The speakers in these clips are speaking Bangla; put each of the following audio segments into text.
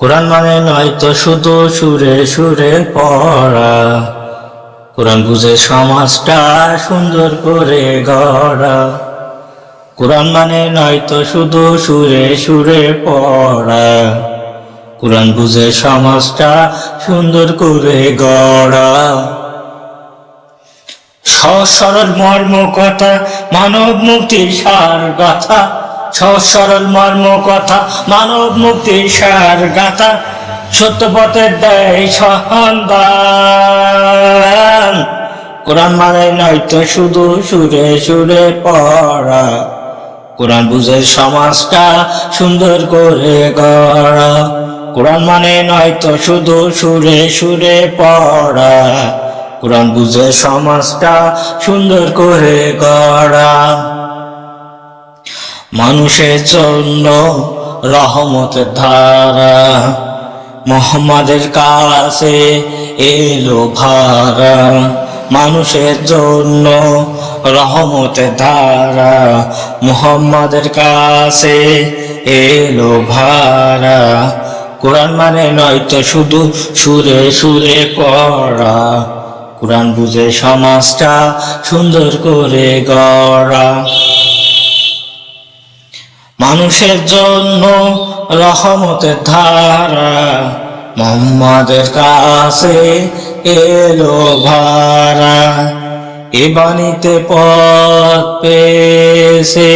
কোরআন মানে নয় তো শুধু সুরে সুরে পড়া। কোরআন বুঝে সমাজটা সুন্দর করে গড়া। কোরআন মানে নয় তো শুধু সুরে সুরে পড়া। কোরআন বুঝে সমাজটা সুন্দর করে গড়া। সরল মর্ম কথা মানব মুক্তির সার গাথা। সরল মর্ম কথা, মানব মুক্তির সার গাথা, সত্য পথের দেয় সন্ধান কোরআন মানে নয়তো শুধু সুরে সুরে পড়া, কোরআন বুঝে সমাজটা সুন্দর করে গড়া। কোরআন মানে নয়তো শুধু সুরে সুরে পড়া, কোরআন বুঝে সমাজটা সুন্দর করে গড়া। মানুষের জন্য রহমতের ধারা। মোহাম্মদের কাছে এলো ভাড়া মানুষের জন্য রহমতের ধারা। মোহাম্মদের কাছে এলো ভাড়া কোরআন মানে নয়তো শুধু সুরে সুরে পড়া। কোরআন বুঝে সমাজটা সুন্দর করে গড়া। মানুষের জন্য রহমতের ধারা। মোহাম্মদের কাছে এলো ভাড়া এ বাণীতে পথ পেয়েছে।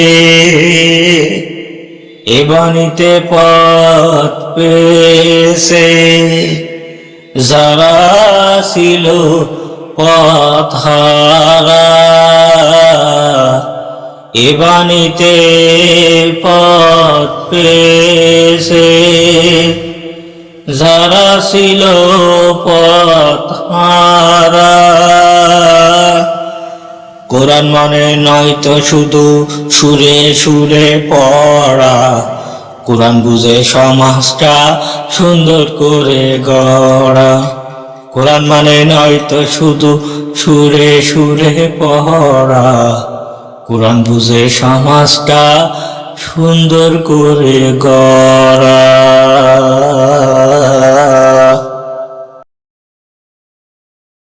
এ বাণীতে পথ পেয়েছে। যারা ছিল পথহারা। এ বাণীতে পথ পেয়েছে। যারা ছিল পথ পথহারা কোরআন মানে নয় তো শুধু সুরে সুরে পড়া। কোরআন বুঝে সমাজটা সুন্দর করে গড়া। কোরআন মানে নয় তো শুধু সুরে সুরে পড়া। কোরআন বুঝে সমাজটা সুন্দর করে গড়া।